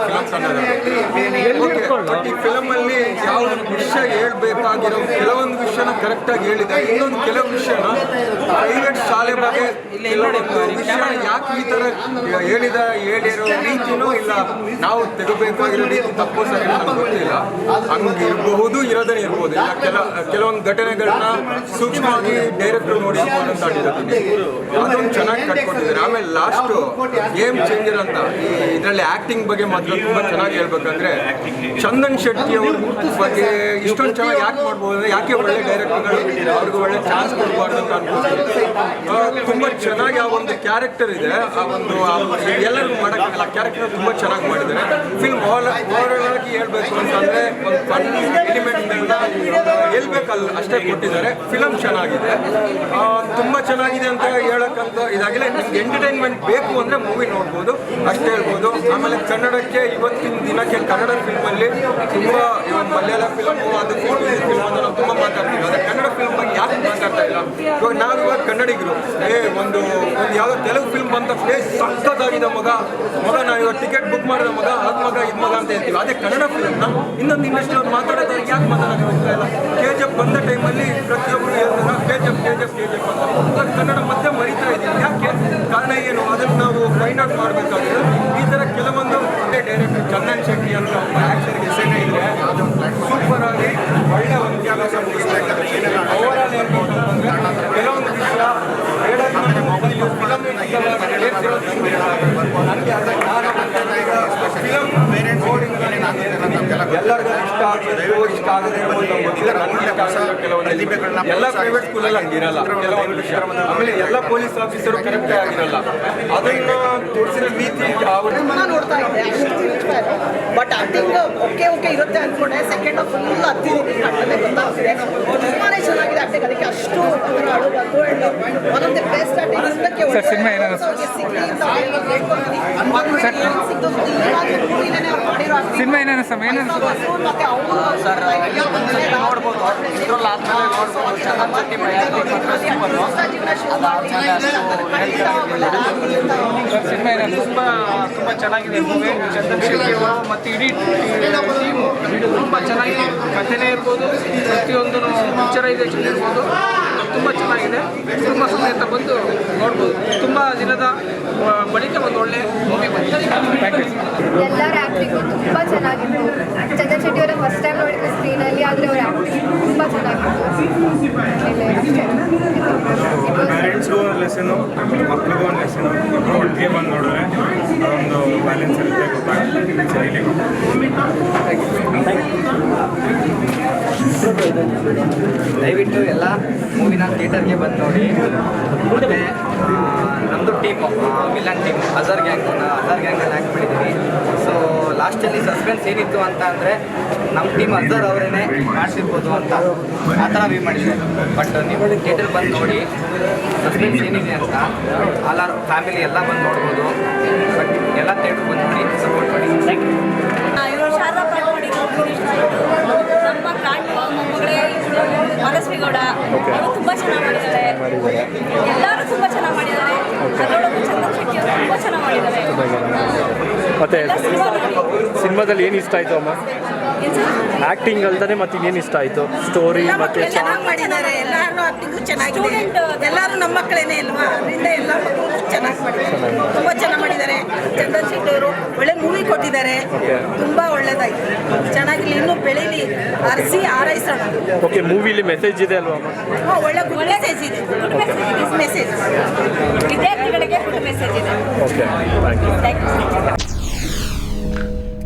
Film ತಂಡದ ಈ film ಅಲ್ಲಿ ಯಾವ ವಿಷಯ ಹೇಳ್ಬೇಕಾಗಿರೋ ಕೆಲವೊಂದು ವಿಷಯನ ಕರೆಕ್ಟ್ ಆಗಿ ಹೇಳಿದೆ ಇನ್ನೊಂದು ಕೆಲವು ವಿಷಯನ ಪ್ರೈವೇಟ್ ಶಾಲೆ ಬಗ್ಗೆ ಯಾಕೆ ಈ ಹೇಳಿದ ಹೇಳಿರೋ ರೀತಿನೂ ಇಲ್ಲ. ನಾವು ತೆಗಬೇಕಾಗಿರೋ ರೀತಿ ತಪ್ಪು ಸರಿ ಗೊತ್ತಿಲ್ಲ. ಹಂಗಿರಬಹುದು ಇರೋದೇ ಇರ್ಬೋದು ಕೆಲ ಕೆಲವೊಂದು ಘಟನೆಗಳನ್ನ ಸೂಕ್ಷ್ಮವಾಗಿ ಡೈರೆಕ್ಟರ್ ನೋಡಿ ಅಂತ ಆಡಿದ್ದೀನಿ ಅದೊಂದು ಚೆನ್ನಾಗಿ ಕಟ್ಕೊಂಡಿದ್ದಾರೆ ಆಮೇಲೆ ಲಾಸ್ಟ್ ಏಮ್ ಚೇಂಜರ್ ಅಂತ ಈ ಇದರಲ್ಲಿ ಆಕ್ಟಿಂಗ್ ಬಗ್ಗೆ ಮಾತ್ರ ತುಂಬಾ ಚೆನ್ನಾಗಿ ಹೇಳ್ಬೇಕಂದ್ರೆ ಚಂದನ್ ಶೆಟ್ಟಿ ಅವ್ರ ಬಗ್ಗೆ ಇಷ್ಟೊಂದು ಚೆನ್ನಾಗಿ ಯಾಕೆ ಮಾಡ್ಬೋದು ಯಾಕೆ ಒಳ್ಳೆ ಡೈರೆಕ್ಟರ್ಗಳು ಅವ್ರಿಗೆ ಒಳ್ಳೆ ಚಾನ್ಸ್ ಕೊಡಬಾರ್ದು ಅಂತ ಅನ್ಕೊಳ್ತೀನಿ. ಆ, ತುಂಬಾ ಚೆನ್ನಾಗಿ ಆ ಒಂದು ಕ್ಯಾರೆಕ್ಟರ್ ಇದೆ. ಒಂದು ಎಲ್ಲರಿಗೂ ಮಾಡೋಕ್ಕಾಗಲ್ಲ. ಕ್ಯಾರೆಕ್ಟರ್ ತುಂಬ ಚೆನ್ನಾಗಿ ಮಾಡಿದ್ದಾರೆ. ಫಿಲ್ಮ್ ಓವರ್ ಓವರಾಲ್ ಆಗಿ ಹೇಳ್ಬೇಕು ಅಂತಂದರೆ ಒಂದು ಫನ್ ಎಲಿಮೆಂಟ್ಗಳನ್ನ ಹೇಳ್ಬೇಕಲ್ಲ ಅಷ್ಟೇ ಕೊಟ್ಟಿದ್ದಾರೆ. ಫಿಲಮ್ ಚೆನ್ನಾಗಿದೆ. ತುಂಬ ಚೆನ್ನಾಗಿದೆ ಅಂತ ಹೇಳೋಕ್ಕಂತ ಇದಾಗಿಲ್ಲ. ನಿಮ್ಗೆ ಎಂಟರ್ಟೈನ್ಮೆಂಟ್ ಬೇಕು ಅಂದರೆ ಮೂವಿ ನೋಡ್ಬೋದು. ಅಷ್ಟೇ ಹೇಳ್ಬೋದು. ಆಮೇಲೆ ಕನ್ನಡಕ್ಕೆ ಇವತ್ತಿನ ದಿನಕ್ಕೆ ಕನ್ನಡ ಫಿಲ್ಮಲ್ಲಿ ತುಂಬ ಮಲಯಾಳ ಫಿಲಮ್ ಅದು ಫಿಲ್ಮ್ ಅಂತ ನಾವು ತುಂಬಾ ಮಾತಾಡ್ತೀವಿ ಆದರೆ ಕನ್ನಡ ಫಿಲ್ಮ್ ಬಗ್ಗೆ ಯಾಕೆ ಮಾತಾಡ್ತಾ ಇಲ್ಲ ಇವಾಗ ನಾವು ಇವಾಗ ಕನ್ನಡಿಗರು. ಏ, ಒಂದು ಒಂದು ಯಾವುದೋ ತೆಲುಗು ಫಿಲ್ಮ್ ಬಂದ ತಕ್ಷಣ ಸಖತ್ತಾಗಿದೆ ಮಗ. ಮಗ ನಾವು ಇವಾಗ ಟಿಕೆಟ್ ಬುಕ್ ಮಾಡಿದ ಮಗ, ಅದ್ ಮಗ, ಇದು ಮಗ ಅಂತ ಹೇಳ್ತೀವಿ. ಅದೇ ಕನ್ನಡ ಫಿಲ್ಮ್ನ ಇನ್ನೊಂದು ಇಂಡಸ್ಟ್ರಿ ಅವ್ರು ಮಾತಾಡೋದ್ರೆ ಯಾಕೆ ಮಾತಾಡೋಕೆ ಹೋಗ್ತಾ ಇಲ್ಲ. ಕೆ ಜಿ ಎಫ್ ಬಂದ ಟೈಮಲ್ಲಿ ಪ್ರತಿಯೊಬ್ಬರು ಹೇಳ್ತಾರೆ K G F K G F K G F ಅಂತ. ಕನ್ನಡ ಮತ್ತೆ ಮರಿತಾ ಇದ್ದೀವಿ ಯಾಕೆ? ಕಾರಣ ಏನು? ಅದನ್ನು ನಾವು ಫೈಂಡ್ ಔಟ್ ಮಾಡಬೇಕಾಗಿದೆ ಈ ಥರ ಕೆಲವೊಂದು ಡೈರೆಕ್ಟರ್ ಚಂದನ್ ಶೆಟ್ಟಿ ಅಂತ ಆ್ಯಕ್ಟರ್ಗೆ ಹೆಸರೇ ಇದೆ ಸೂಪರ್ ಆಗಿ ಒಳ್ಳೆ ಒಂದು ವಿದ್ಯಾಭ್ಯಾಸ ಓವರಾಲ್ ಹೇಳ್ಬೇಕು ಅಂತಂದ್ರೆ ಕೆಲವೊಂದು ವಿಷಯ ಹೇಳೋದು ಮೊಬೈಲ್ ಫಿಲಮ್ ನನಗೆ ಅದರ ಫಿಲಮ್ ನೋಡಿ ಎಲ್ಲರಿಗೂ ಇಷ್ಟ ಆಗಬೇಕು ಇಷ್ಟ ಆಗದೆ ಕೆಲವೊಂದು ಎಲ್ಲ ಪ್ರೈವೇಟ್ ಸ್ಕೂಲಲ್ಲಿ ಹಂಗಿರಲ್ಲ ಕೆಲವೊಂದು ವಿಷಯ ಆಮೇಲೆ ಎಲ್ಲ ಪೊಲೀಸ್ ಆಫೀಸರು ಕರೆಕ್ಟೇ ಆಗಿರಲ್ಲ ಅದನ್ನ ತೋರಿಸಿದ ರೀತಿ ನೋಡ್ತಾ ಇದ್ದೆ ಬಟ್ ಆಕ್ಟಿಂಗ್ ಓಕೆ ಓಕೆ ಇರುತ್ತೆ ಅನ್ಕೊಂಡೆ. ಸೆಕೆಂಡ್ ಫುಲ್ ಹತ್ತಿ ಗೊತ್ತಾಗ್ತಿದೆ. ತುಂಬಾನೇ ಚೆನ್ನಾಗಿದೆ. ಅದಕ್ಕೆ ಅಷ್ಟು ಅದರ ಅಳು ಬಂತು one of the best acting ಇದ್ದಕ್ಕೆ sir, cinema acting. Cinema ಏನಾದ್ರು ಸರ್ ಸರ್ ನೋಡ್ಬೋದು ಇದ್ರಲ್ಲಾದ್ಮೇಲೆ ನೋಡ್ಬೋದು ಸರ್ ಸಿನಿಮಾ ತುಂಬ ತುಂಬ ಚೆನ್ನಾಗಿದೆ ಮೂವಿ ಶೆಟ್ಟಿ ಅವರು ಮತ್ತು ಇಡೀ ಟೀಮು ತುಂಬ ಚೆನ್ನಾಗಿದೆ ಕಥೆನೇ ಇರ್ಬೋದು ಪ್ರತಿಯೊಂದು ಪಿಕ್ಚರೈಸೇಷನ್ ಇರ್ಬೋದು ತುಂಬ ಚೆನ್ನಾಗಿದೆ ಕುಟುಂಬ ಸಮೇತ ಬಂದು ನೋಡ್ಬೋದು ತುಂಬ ದಿನದ ಬಳಿಕ ಒಂದು ಒಳ್ಳೆ ಮೂವಿ ಬಂದಿದೆ ಥ್ಯಾಂಕ್ ಯು ಎಲ್ಲರ ಆ್ಯಕ್ಟಿಂಗು ತುಂಬ ಚೆನ್ನಾಗಿತ್ತು ಚಂದನ್ ಶೆಟ್ಟಿ ಅವರ ಫಸ್ಟ್ ಟೈಮ್ ನೋಡಿದ್ದು ಸ್ಕ್ರೀನಲ್ಲಿ ಆದರೆ ಅವ್ರ ಆ್ಯಕ್ಟಿಂಗ್ ತುಂಬ ಚೆನ್ನಾಗಿತ್ತು ಆಮೇಲೆ ಅಷ್ಟೇ ಪೇರೆಂಟ್ಸ್ಗೂ ಒಂದು ಲೆಸನು ಮಕ್ಳಿಗೂ ಒಂದು ಲೆಸನು ಮಕ್ಕಳು ಒಟ್ಟಿಗೆ ಬಂದು ನೋಡಿದ್ರೆ ಒಂದು ಬ್ಯಾಲೆನ್ಸ್ ಇರುತ್ತೆ, ಗೊತ್ತಾಗುತ್ತೆ ದಯವಿಟ್ಟು ಎಲ್ಲ ಮೂವಿನ ಥಿಯೇಟರ್ಗೆ ಬಂದು ನೋಡಿ. ಮತ್ತು ನಮ್ಮದು team villain team Azhar gang Azhar ಗ್ಯಾಂಗಲ್ಲಿ ಹಾಕ್ಬಿಟ್ಟಿದ್ದೀವಿ. ಲಾಸ್ಟಲ್ಲಿ ಸಸ್ಪೆನ್ಸ್ ಏನಿತ್ತು ಅಂತ ಅಂದರೆ ನಮ್ಮ ಟೀಮ್ ಅಜರ್ ಅವರೇ ಮಾಡಿಸಿರ್ಬೋದು ಅಂತ ಆ ಥರ ವ್ಯೂ ಮಾಡಿದ್ದೆ ಬಟ್ ನೀವು ಥಿಯೇಟರ್ ಬಂದು ನೋಡಿ ಸಸ್ಪೆನ್ಸ್ ಏನಿದೆ ಅಂತ ಆಲ್ ಫ್ಯಾಮಿಲಿ ಎಲ್ಲ ಬಂದು ನೋಡ್ಬೋದು. ಬಟ್ ಎಲ್ಲ ಥಿಯೇಟ್ರ್ ಬಂದು ನೋಡಿ ಸಪೋರ್ಟ್ ಮಾಡಿ. ಥ್ಯಾಂಕ್ ಯು ಇವರು ಶಾರದಾ ಪಾಲ್ವಾಡಿ ನಮ್ಮ ಕಾಂಡ್ ಮೊಮ್ಮಗಳೇ ಮನಸ್ವಿ ಗೌಡ ಅವರು ತುಂಬ ಚೆನ್ನಾಗಿ ಮಾಡಿದ್ದಾರೆ ಎಲ್ಲರೂ ತುಂಬ ಚೆನ್ನಾಗಿ ಮಾಡಿದ್ದಾರೆ ಅದರೊಳಗೂ ಚಂದನ್ ಶೆಟ್ಟಿ ಅವರು ತುಂಬ ಚೆನ್ನಾಗಿ ಮಾಡಿದ್ದಾರೆ ಮತ್ತೆ ಸಿನಿಮಾದಲ್ಲಿ ಏನು ಇಷ್ಟ ಆಯಿತು ಅಮ್ಮ? ಆ್ಯಕ್ಟಿಂಗ್ ಅಲ್ದೇ ಮತ್ತೆ ಇನ್ನೇನು ಇಷ್ಟ ಆಯಿತು? ಸ್ಟೋರಿ ಮತ್ತೆ ಚೆನ್ನಾಗಿ ಮಾಡಿದ್ದಾರೆ. ಎಲ್ಲರೂ ಆಕ್ಟಿಂಗು ಚೆನ್ನಾಗಿದೆ. ಎಲ್ಲರೂ ನಮ್ಮ ಮಕ್ಕಳೇನೆ ಅಲ್ವಾ? ಅದರಿಂದ ಎಲ್ಲ ಮಕ್ಕಳು ಚೆನ್ನಾಗಿ ಮಾಡಿದ್ದಾರೆ. ತುಂಬ ಚೆನ್ನಾಗಿ ಮಾಡಿದ್ದಾರೆ. ಚಂದನ್ ಶೆಟ್ಟಿ ಅವರು ಒಳ್ಳೆ ಮೂವಿ ಕೊಟ್ಟಿದ್ದಾರೆ. ತುಂಬಾ ಒಳ್ಳೇದಾಯ್ತು. ಚೆನ್ನಾಗಿ ಇನ್ನೂ ಬೆಳೀಲಿ ಅರಸಿ ಆರೈಸೋಣ ಓಕೆ ಮೂವಿಲಿ ಮೆಸೇಜ್ ಇದೆ ಅಲ್ವಾ ಅಮ್ಮ? ಒಳ್ಳೆ ಗುಡ್ ಮೆಸೇಜ್ ಇದೆ. ಗುಡ್ ಮೆಸೇಜ್ ಇದೆ. ಮೆಸೇಜ್ ವಿದ್ಯಾರ್ಥಿಗಳಿಗೆ ಗುಡ್ ಮೆಸೇಜ್ ಇದೆ. Okay thank you thank you